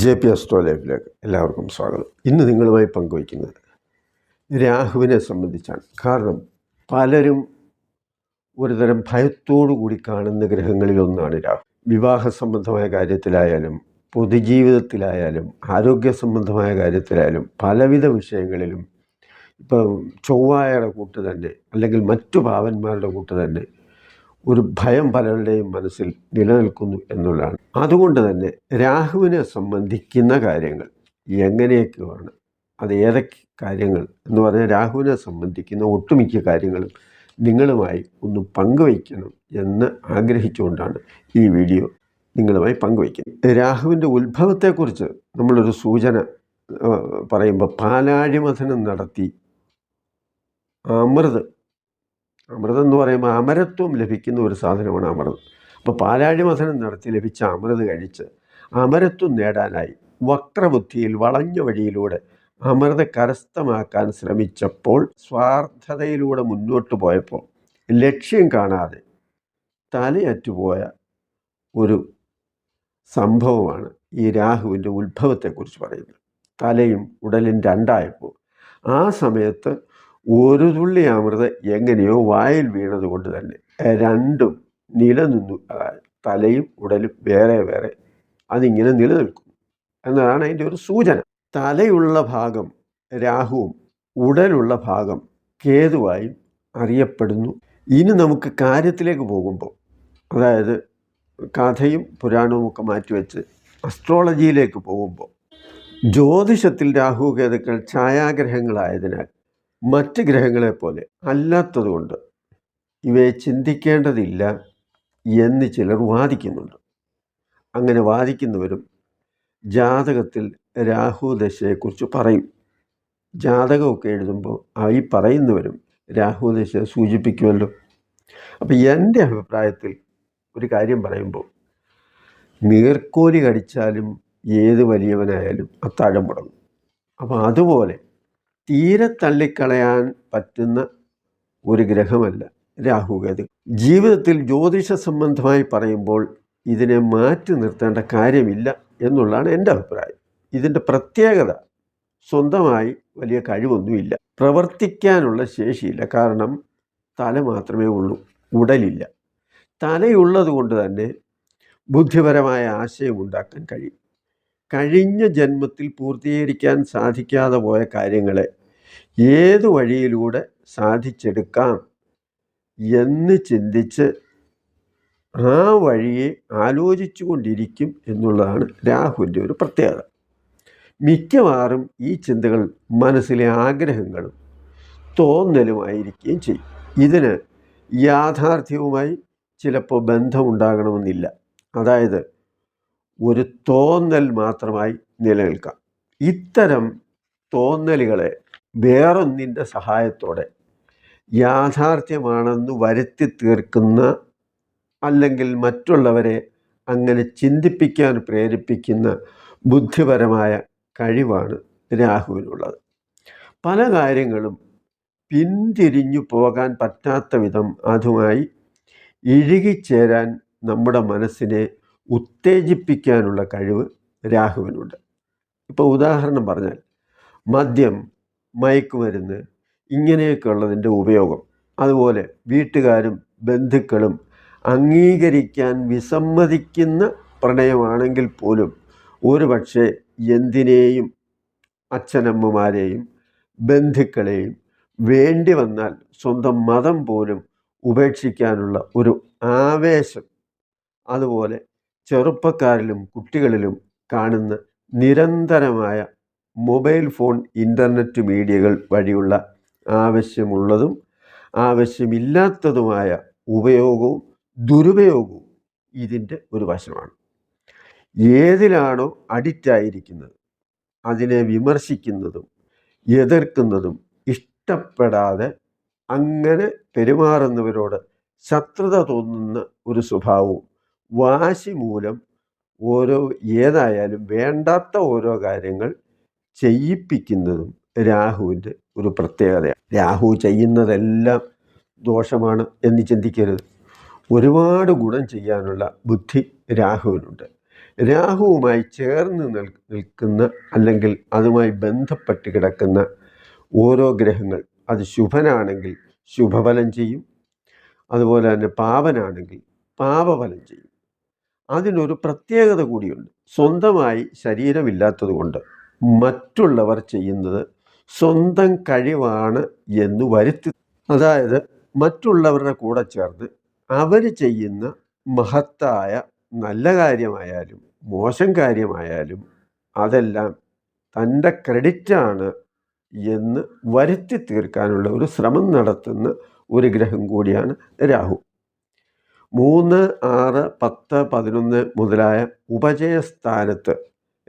J P astro ലൈഫിലേക്ക് എല്ലാവർക്കും സ്വാഗതം. ഇന്ന് നിങ്ങളുമായി പങ്കുവയ്ക്കുന്നത് രാഹുവിനെ സംബന്ധിച്ചാണ്. കാരണം പലരും ഒരുതരം ഭയത്തോടു കൂടി കാണുന്ന ഗ്രഹങ്ങളിലൊന്നാണ് രാഹു. വിവാഹ സംബന്ധമായ കാര്യത്തിലായാലും പൊതുജീവിതത്തിലായാലും ആരോഗ്യ സംബന്ധമായ കാര്യത്തിലായാലും പലവിധ വിഷയങ്ങളിലും ഇപ്പം ചൊവ്വായയുടെ കൂട്ട് തന്നെ അല്ലെങ്കിൽ മറ്റു ഭാവന്മാരുടെ കൂട്ട് തന്നെ ഒരു ഭയം പലരുടെയും മനസ്സിൽ നിലനിൽക്കുന്നു എന്നുള്ളതാണ്. അതുകൊണ്ട് തന്നെ രാഹുവിനെ സംബന്ധിക്കുന്ന കാര്യങ്ങൾ എങ്ങനെയൊക്കെയാണ് അത് ഏതൊക്കെ കാര്യങ്ങൾ എന്ന് പറഞ്ഞാൽ രാഹുവിനെ സംബന്ധിക്കുന്ന ഒട്ടുമിക്ക കാര്യങ്ങളും നിങ്ങളുമായി ഒന്ന് പങ്കുവയ്ക്കണം എന്ന് ആഗ്രഹിച്ചുകൊണ്ടാണ് ഈ വീഡിയോ നിങ്ങളുമായി പങ്കുവയ്ക്കുന്നത്. രാഹുവിന്റെ ഉത്ഭവത്തെക്കുറിച്ച് നമ്മളൊരു സൂചന പറയുമ്പോൾ പാലാഴിമഥനം നടത്തി അമൃത് അമൃതം എന്ന് പറയുമ്പോൾ അമരത്വം ലഭിക്കുന്ന ഒരു സാധനമാണ് അമൃത്. അപ്പോൾ പാലാഴി മഥനം നടത്തി ലഭിച്ച അമൃത് കഴിച്ച് അമരത്വം നേടാനായി വക്രബുദ്ധിയിൽ വളഞ്ഞ വഴിയിലൂടെ അമൃത കരസ്ഥമാക്കാൻ ശ്രമിച്ചപ്പോൾ സ്വാർത്ഥതയിലൂടെ മുന്നോട്ട് പോയപ്പോൾ ലക്ഷ്യം കാണാതെ തലയറ്റുപോയ ഒരു സംഭവമാണ് ഈ രാഹുവിന്റെ ഉത്ഭവത്തെക്കുറിച്ച് പറയുന്നത്. തലയും ഉടലും രണ്ടായപ്പോൾ ആ സമയത്ത് ഒരു തുള്ളി അമൃത് എങ്ങനെയോ വായിൽ വീണത് കൊണ്ട് തന്നെ രണ്ടും നിലനിന്നു. തലയും ഉടലും വേറെ വേറെ അതിങ്ങനെ നിലനിൽക്കുന്നു. എന്നതാണ് അതിന്റെ ഒരു സൂചന. തലയുള്ള ഭാഗം രാഹുവും ഉടലുള്ള ഭാഗം കേതുവായും അറിയപ്പെടുന്നു. ഇനി നമുക്ക് കാര്യത്തിലേക്ക് പോകുമ്പോൾ അതായത് കഥയും പുരാണവും ഒക്കെ മാറ്റിവെച്ച് അസ്ട്രോളജിയിലേക്ക് പോകുമ്പോൾ ജ്യോതിഷത്തിൽ രാഹു കേതുക്കൾ ഛായാഗ്രഹങ്ങളായതിനാൽ മറ്റ് ഗ്രഹങ്ങളെപ്പോലെ അല്ലാത്തതുകൊണ്ട് ഇവയെ ചിന്തിക്കേണ്ടതില്ല എന്ന് ചിലർ വാദിക്കുന്നുണ്ട്. അങ്ങനെ വാദിക്കുന്നവരും ജാതകത്തിൽ രാഹു ദശയെക്കുറിച്ച് പറയും. ജാതകമൊക്കെ എഴുതുമ്പോൾ ഈ പറയുന്നവരും രാഹു ദശ സൂചിപ്പിക്കുമല്ലോ. അപ്പം എന്റെ അഭിപ്രായത്തിൽ ഒരു കാര്യം പറയുമ്പോൾ നീർക്കോലി കടിച്ചാലും ഏത് വലിയവനായാലും അത്താഴം മുടങ്ങും. അപ്പോൾ അതുപോലെ തീരെ തള്ളിക്കളയാൻ പറ്റുന്ന ഒരു ഗ്രഹമല്ല രാഹുകേതു ജീവിതത്തിൽ ജ്യോതിഷ സംബന്ധമായി പറയുമ്പോൾ ഇതിനെ മാറ്റി നിർത്തേണ്ട കാര്യമില്ല എന്നുള്ളതാണ് എന്റെ അഭിപ്രായം. ഇതിന്റെ പ്രത്യേകത സ്വന്തമായി വലിയ കഴിവൊന്നുമില്ല. പ്രവർത്തിക്കാനുള്ള ശേഷിയില്ല. കാരണം തല മാത്രമേ ഉള്ളൂ ഉടലില്ല. തലയുള്ളത് കൊണ്ട് തന്നെ ബുദ്ധിപരമായ ആശയം ഉണ്ടാക്കാൻ കഴിയും. കഴിഞ്ഞ ജന്മത്തിൽ പൂർത്തീകരിക്കാൻ സാധിക്കാതെ പോയ കാര്യങ്ങളെ ഏത് വഴിയിലൂടെ സാധിച്ചെടുക്കാം എന്ന് ചിന്തിച്ച് ആ വഴിയെ ആലോചിച്ചു കൊണ്ടിരിക്കും എന്നുള്ളതാണ് രാഹുവിന്റെ ഒരു പ്രത്യേകത. മിക്കവാറും ഈ ചിന്തകൾ മനസ്സിലെ ആഗ്രഹങ്ങളും തോന്നലുമായിരിക്കുകയും ചെയ്യും. ഇതിന് യാഥാർത്ഥ്യവുമായി ചിലപ്പോൾ ബന്ധമുണ്ടാകണമെന്നില്ല. അതായത് ഒരു തോന്നൽ മാത്രമായി നിലനിൽക്കാം. ഇത്തരം തോന്നലുകളെ വേറൊന്നിന്റെ സഹായത്തോടെ യാഥാർത്ഥ്യമാണെന്ന് വരുത്തി തീർക്കുന്ന അല്ലെങ്കിൽ മറ്റുള്ളവരെ അങ്ങനെ ചിന്തിപ്പിക്കാൻ പ്രേരിപ്പിക്കുന്ന ബുദ്ധിപരമായ കഴിവാണ് രാഹുവിനുള്ളത്. പല കാര്യങ്ങളും പിന്തിരിഞ്ഞു പോകാൻ പറ്റാത്ത വിധം അതുമായി ഇഴുകിച്ചേരാൻ നമ്മുടെ മനസ്സിനെ ഉത്തേജിപ്പിക്കാനുള്ള കഴിവ് രാഹുവിനുണ്ട് ഇപ്പോൾ ഉദാഹരണം പറഞ്ഞാൽ മദ്യം മയക്കുമരുന്ന് ഇങ്ങനെയൊക്കെ ഉള്ളതിന്റെ ഉപയോഗം. അതുപോലെ വീട്ടുകാരും ബന്ധുക്കളും അംഗീകരിക്കാൻ വിസമ്മതിക്കുന്ന പ്രണയമാണെങ്കിൽ പോലും ഒരു പക്ഷേ എന്തിനേയും അച്ഛനമ്മമാരെയും ബന്ധുക്കളെയും വേണ്ടി വന്നാൽ സ്വന്തം മതം പോലും ഉപേക്ഷിക്കാനുള്ള ഒരു ആവേശം. അതുപോലെ ചെറുപ്പക്കാരിലും കുട്ടികളിലും കാണുന്ന നിരന്തരമായ മൊബൈൽ ഫോൺ ഇന്റർനെറ്റ് മീഡിയകൾ വഴിയുള്ള ആവശ്യമുള്ളതും ആവശ്യമില്ലാത്തതുമായ ഉപയോഗവും ദുരുപയോഗവും ഇതിന്റെ ഒരു വശമാണ്. ഏതിലാണോ അഡിക്റ്റായിരിക്കുന്നത് അതിനെ വിമർശിക്കുന്നതും എതിർക്കുന്നതും ഇഷ്ടപ്പെടാതെ അങ്ങനെ പെരുമാറുന്നവരോട് ശത്രുത തോന്നുന്ന ഒരു സ്വഭാവവും വാശി മൂലം ഓരോ ഏതായാലും വേണ്ടാത്ത ഓരോ കാര്യങ്ങൾ ചെയ്യിപ്പിക്കുന്നതും രാഹുവിന്റെ ഒരു പ്രത്യേകതയാണ്. രാഹു ചെയ്യുന്നതെല്ലാം ദോഷമാണ് എന്ന് ചിന്തിക്കരുത്. ഒരുപാട് ഗുണം ചെയ്യാനുള്ള ബുദ്ധി രാഹുവിനുണ്ട്. രാഹുവുമായി ചേർന്ന് നിൽ നിൽക്കുന്ന അല്ലെങ്കിൽ അതുമായി ബന്ധപ്പെട്ട് കിടക്കുന്ന ഓരോ ഗ്രഹങ്ങൾ അത് ശുഭനാണെങ്കിൽ ശുഭഫലം ചെയ്യും. അതുപോലെ തന്നെ പാവനാണെങ്കിൽ പാപഫലം ചെയ്യും. അതിനൊരു പ്രത്യേകത കൂടിയുണ്ട്. സ്വന്തമായി ശരീരമില്ലാത്തതുകൊണ്ട് മറ്റുള്ളവർ ചെയ്യുന്നത് സ്വന്തം കഴിവാണ് എന്ന് വരുത്തി. അതായത് മറ്റുള്ളവരുടെ കൂടെ ചേർന്ന് അവർ ചെയ്യുന്ന മഹത്തായ നല്ല കാര്യമായാലും മോശം കാര്യമായാലും അതെല്ലാം തന്റെ ക്രെഡിറ്റാണ് എന്ന് വരുത്തി തീർക്കാനുള്ള ഒരു ശ്രമം നടത്തുന്ന ഒരു ഗ്രഹം കൂടിയാണ് രാഹു. മൂന്ന് ആറ് പത്ത് പതിനൊന്ന് മുതലായ ഉപജയ സ്ഥാനത്ത്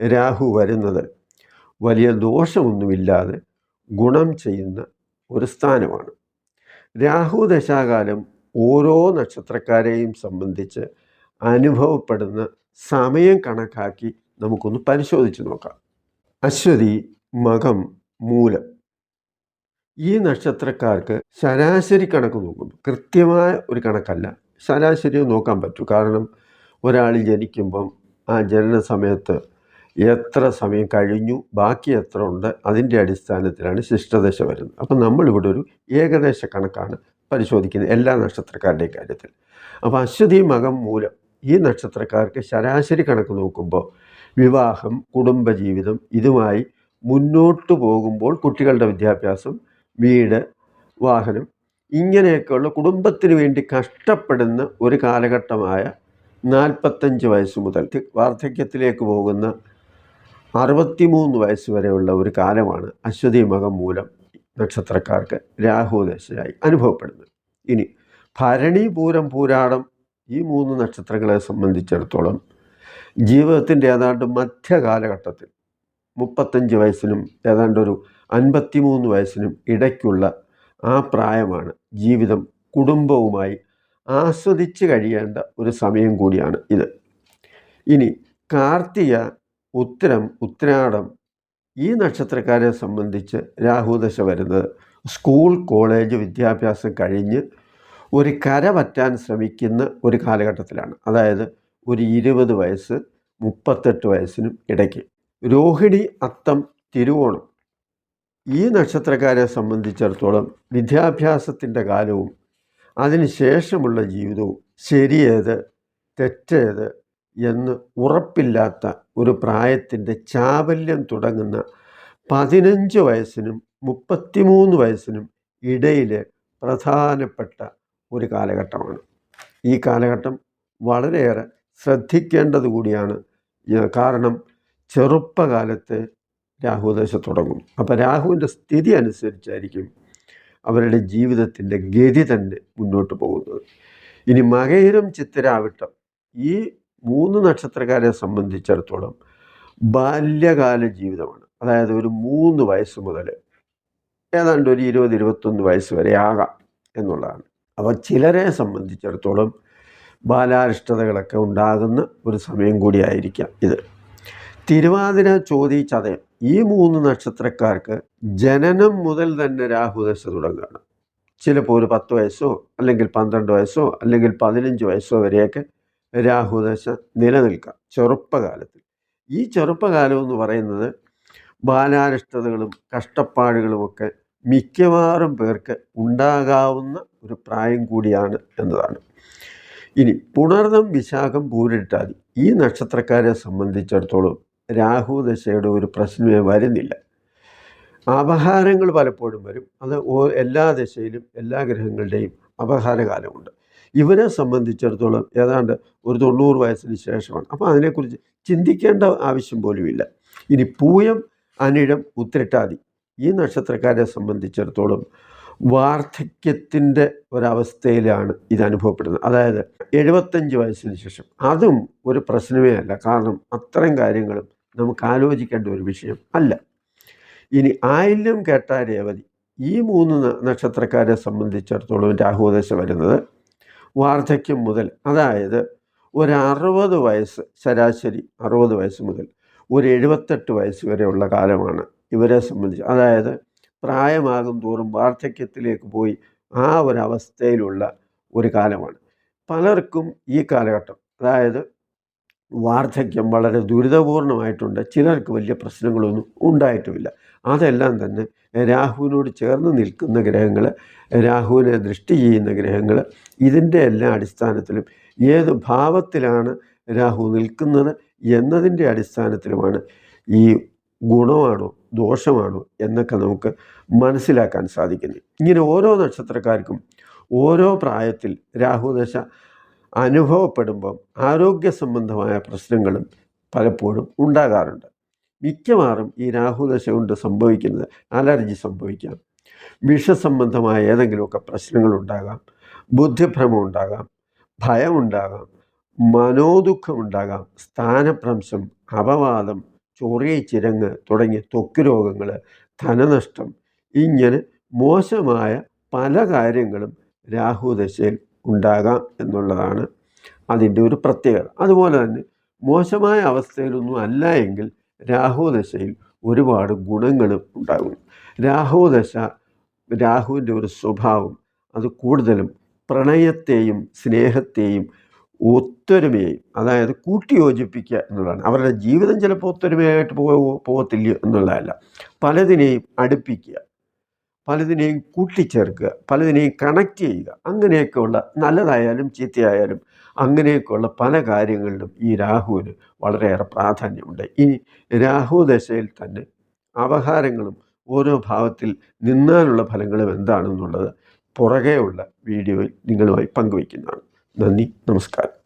രാഹു വരുന്നത് വലിയ ദോഷമൊന്നുമില്ലാതെ ഗുണം ചെയ്യുന്ന ഒരു സ്ഥാനമാണ്. രാഹു ദശാകാലം ഓരോ നക്ഷത്രക്കാരെയും സംബന്ധിച്ച് അനുഭവപ്പെടുന്ന സമയം കണക്കാക്കി നമുക്കൊന്ന് പരിശോധിച്ച് നോക്കാം. അശ്വതി മകം മൂലം. ഈ നക്ഷത്രക്കാർക്ക് ശരാശരി കണക്ക് നോക്കുമ്പോൾ കൃത്യമായ ഒരു കണക്കല്ല. ശരാശരി നോക്കാൻ പറ്റും. കാരണം ഒരാൾ ജനിക്കുമ്പം ആ ജനന സമയത്ത് എത്ര സമയം കഴിഞ്ഞു ബാക്കി എത്ര ഉണ്ട് അതിന്റെ അടിസ്ഥാനത്തിലാണ് ശിഷ്ടദശ വരുന്നത്. അപ്പം നമ്മളിവിടെ ഒരു ഏകദേശ കണക്കാണ് പരിശോധിക്കുന്നത് എല്ലാ നക്ഷത്രക്കാരുടെയും കാര്യത്തിൽ. അപ്പോൾ അശ്വതി മകം മൂലം ഈ നക്ഷത്രക്കാർക്ക് ശരാശരി കണക്ക് നോക്കുമ്പോൾ വിവാഹം കുടുംബജീവിതം ഇതുമായി മുന്നോട്ട് പോകുമ്പോൾ കുട്ടികളുടെ വിദ്യാഭ്യാസം വീട് വാഹനം ഇങ്ങനെയൊക്കെയുള്ള കുടുംബത്തിന് വേണ്ടി കഷ്ടപ്പെടുന്ന ഒരു കാലഘട്ടമായ നാൽപ്പത്തഞ്ച് വയസ്സ് മുതൽ വാർദ്ധക്യത്തിലേക്ക് പോകുന്ന അറുപത്തിമൂന്ന് വയസ്സ് വരെയുള്ള ഒരു കാലമാണ് അശ്വതി മകം മൂലം നക്ഷത്രക്കാർക്ക് രാഹുദശയായി അനുഭവപ്പെടുന്നത്. ഇനി ഭരണി പൂരം പൂരാടം ഈ മൂന്ന് നക്ഷത്രങ്ങളെ സംബന്ധിച്ചിടത്തോളം ജീവിതത്തിന്റെ ഏതാണ്ട് മധ്യകാലഘട്ടത്തിൽ മുപ്പത്തഞ്ച് വയസ്സിനും ഏതാണ്ട് ഒരു അൻപത്തിമൂന്ന് വയസ്സിനും ഇടയ്ക്കുള്ള ആ പ്രായമാണ്. ജീവിതം കുടുംബവുമായി ആസ്വദിച്ച് കഴിയേണ്ട ഒരു സമയം കൂടിയാണ് ഇത്. ഇനി കാർത്തിക ഉത്തരം ഉത്തരാടം ഈ നക്ഷത്രക്കാരെ സംബന്ധിച്ച് രാഹുദശ വരുന്നത് സ്കൂൾ കോളേജ് വിദ്യാഭ്യാസം കഴിഞ്ഞ് ഒരു കര പറ്റാൻ ശ്രമിക്കുന്ന ഒരു കാലഘട്ടത്തിലാണ്. അതായത് ഒരു ഇരുപത് വയസ്സ് മുപ്പത്തെട്ട് വയസ്സിനും ഇടയ്ക്ക്. രോഹിണി അത്തം തിരുവോണം. ഈ നക്ഷത്രക്കാരെ സംബന്ധിച്ചിടത്തോളം വിദ്യാഭ്യാസത്തിന്റെ കാലവും അതിനുശേഷമുള്ള ജീവിതവും ശരിയേത് തെറ്റേത് എന്ന് ഉറപ്പില്ലാത്ത ഒരു പ്രായത്തിന്റെ ചാവല്യം തുടങ്ങുന്ന പതിനഞ്ച് വയസ്സിനും മുപ്പത്തിമൂന്ന് വയസ്സിനും ഇടയിലെ പ്രധാനപ്പെട്ട ഒരു കാലഘട്ടമാണ്. ഈ കാലഘട്ടം വളരെയേറെ ശ്രദ്ധിക്കേണ്ടത് കൂടിയാണ്. കാരണം ചെറുപ്പകാലത്ത് രാഹുദശ തുടങ്ങും. അപ്പോൾ രാഹുവിന്റെ സ്ഥിതി അനുസരിച്ചായിരിക്കും അവരുടെ ജീവിതത്തിന്റെ ഗതി തന്നെ മുന്നോട്ട് പോകുന്നത്. ഇനി മകയിരം ചിത്തിരാവിട്ടം ഈ മൂന്ന് നക്ഷത്രക്കാരെ സംബന്ധിച്ചിടത്തോളം ബാല്യകാല ജീവിതമാണ്. അതായത് ഒരു മൂന്ന് വയസ്സ് മുതൽ ഏതാണ്ട് ഒരു ഇരുപത് ഇരുപത്തൊന്ന് വയസ്സ് വരെ ആകാം എന്നുള്ളതാണ്. അപ്പോൾ ചിലരെ സംബന്ധിച്ചിടത്തോളം ബാലാരിഷ്ടതകളൊക്കെ ഉണ്ടാകുന്ന ഒരു സമയം കൂടിയായിരിക്കാം ഇത്. തിരുവാതിര ചോതി ചതയം ഈ മൂന്ന് നക്ഷത്രക്കാർക്ക് ജനനം മുതൽ തന്നെ രാഹുദശ തുടങ്ങുകയാണ് ചിലപ്പോൾ ഒരു പത്ത് വയസ്സോ അല്ലെങ്കിൽ പന്ത്രണ്ട് വയസ്സോ അല്ലെങ്കിൽ പതിനഞ്ച് വയസ്സോ വരെയൊക്കെ രാഹുദശ നിലനിൽക്കാം ചെറുപ്പകാലത്തിൽ ഈ ചെറുപ്പകാലം എന്ന് പറയുന്നത് ബാലാരിഷ്ടതകളും കഷ്ടപ്പാടുകളുമൊക്കെ മിക്കവാറും പേർക്ക് ഉണ്ടാകാവുന്ന ഒരു പ്രായം കൂടിയാണ് എന്നതാണ്. ഇനി പുണർദം വിശാഖം പൂരിട്ടാതി ഈ നക്ഷത്രക്കാരെ സംബന്ധിച്ചിടത്തോളം രാഹുദശയുടെ ഒരു പ്രശ്നമേ വരുന്നില്ല. അപഹാരങ്ങൾ പലപ്പോഴും വരും. അത് എല്ലാ ദശയിലും എല്ലാ ഗ്രഹങ്ങളുടെയും അപഹാരകാലമുണ്ട്. ഇവരെ സംബന്ധിച്ചിടത്തോളം ഏതാണ്ട് ഒരു തൊണ്ണൂറ് വയസ്സിന് ശേഷമാണ്. അപ്പോൾ അതിനെക്കുറിച്ച് ചിന്തിക്കേണ്ട ആവശ്യം പോലുമില്ല. ഇനി പൂയം അനിഴം ഉത്രട്ടാതി ഈ നക്ഷത്രക്കാരെ സംബന്ധിച്ചിടത്തോളം വാർദ്ധക്യത്തിന്റെ ഒരവസ്ഥയിലാണ് ഇത് അനുഭവപ്പെടുന്നത്. അതായത് എഴുപത്തഞ്ച് വയസ്സിന് ശേഷം. അതും ഒരു പ്രശ്നമേ അല്ല. കാരണം അത്തരം കാര്യങ്ങളും നമുക്ക് ആലോചിക്കേണ്ട ഒരു വിഷയം അല്ല. ഇനി ആയില്യം കേട്ട രേവതി. ഈ മൂന്ന് നക്ഷത്രക്കാരെ സംബന്ധിച്ചിടത്തോളം രാഹുദശ വരുന്നത് വാർദ്ധക്യം മുതൽ അതായത് ഒരു അറുപത് വയസ്സ് ശരാശരി അറുപത് വയസ്സ് മുതൽ ഒരു എഴുപത്തെട്ട് വയസ്സ് വരെയുള്ള കാലമാണ് ഇവരെ സംബന്ധിച്ച്. അതായത് പ്രായമാകും തോറും വാർദ്ധക്യത്തിലേക്ക് പോയി ആ ഒരു അവസ്ഥയിലുള്ള ഒരു കാലമാണ്. പലർക്കും ഈ കാലഘട്ടം അതായത് വാർദ്ധക്യം വളരെ ദുരിതപൂർണമായിട്ടുണ്ട്. ചിലർക്ക് വലിയ പ്രശ്നങ്ങളൊന്നും ഉണ്ടായിട്ടുമില്ല അതെല്ലാം തന്നെ രാഹുവിനോട് ചേർന്ന് നിൽക്കുന്ന ഗ്രഹങ്ങൾ രാഹുവിനെ ദൃഷ്ടി ചെയ്യുന്ന ഗ്രഹങ്ങൾ ഇതിന്റെ എല്ലാ അടിസ്ഥാനത്തിലും ഏത് ഭാവത്തിലാണ് രാഹു നിൽക്കുന്നത് എന്നതിന്റെ അടിസ്ഥാനത്തിലുമാണ് ഈ ഗുണമാണോ ദോഷമാണോ എന്നൊക്കെ നമുക്ക് മനസ്സിലാക്കാൻ സാധിക്കുന്നത്. ഇങ്ങനെ ഓരോ നക്ഷത്രക്കാർക്കും ഓരോ പ്രായത്തിൽ രാഹുദശ അനുഭവപ്പെടുമ്പം ആരോഗ്യ സംബന്ധമായ പ്രശ്നങ്ങളും പലപ്പോഴും ഉണ്ടാകാറുണ്ട്. മിക്കവാറും ഈ രാഹുദശ കൊണ്ട് സംഭവിക്കുന്നത് അലർജി സംഭവിക്കാം. വിഷസംബന്ധമായ ഏതെങ്കിലുമൊക്കെ പ്രശ്നങ്ങൾ ഉണ്ടാകാം. ബുദ്ധിഭ്രമം ഉണ്ടാകാം. ഭയമുണ്ടാകാം മനോദുഃഖം ഉണ്ടാകാം. സ്ഥാനഭ്രംശം അപവാദം ചൊറിയ ചിരങ്ങ് തുടങ്ങിയ ത്വക്ക് രോഗങ്ങൾ ധനനഷ്ടം ഇങ്ങനെ മോശമായ പല കാര്യങ്ങളും രാഹുദശയിൽ ഉണ്ടാകാം എന്നുള്ളതാണ് അതിന്റെ ഒരു പ്രത്യേകത. അതുപോലെ തന്നെ മോശമായ അവസ്ഥയിലൊന്നും അല്ല എങ്കിൽ രാഹുദശയിൽ ഒരുപാട് ഗുണങ്ങളും ഉണ്ടാകും. രാഹുദശ രാഹുവിന്റെ ഒരു സ്വഭാവം അത് കൂടുതലും പ്രണയത്തെയും സ്നേഹത്തെയും ഒത്തൊരുമയെയും അതായത് കൂട്ടിയോജിപ്പിക്കുക എന്നുള്ളതാണ്. അവരുടെ ജീവിതം ചിലപ്പോൾ ഒത്തൊരുമയായിട്ട് പോകത്തില്ല എന്നുള്ളതല്ല. പലതിനെയും അടുപ്പിക്കുക. പലതിനെയും കൂട്ടിച്ചേർക്കുക പലതിനെയും കണക്ട് ചെയ്യുക. അങ്ങനെയൊക്കെയുള്ള നല്ലതായാലും ചീത്തയായാലും അങ്ങനെയൊക്കെയുള്ള പല കാര്യങ്ങളിലും ഈ രാഹുവിന് വളരെയേറെ പ്രാധാന്യമുണ്ട്. ഈ രാഹു ദശയിൽ തന്നെ അപഹാരങ്ങളും ഓരോ ഭാവത്തിൽ നിന്നാലുള്ള ഫലങ്ങളും എന്താണെന്നുള്ളത് പുറകെയുള്ള വീഡിയോയിൽ നിങ്ങളുമായി പങ്കുവയ്ക്കുന്നതാണ്. നന്ദി നമസ്കാരം.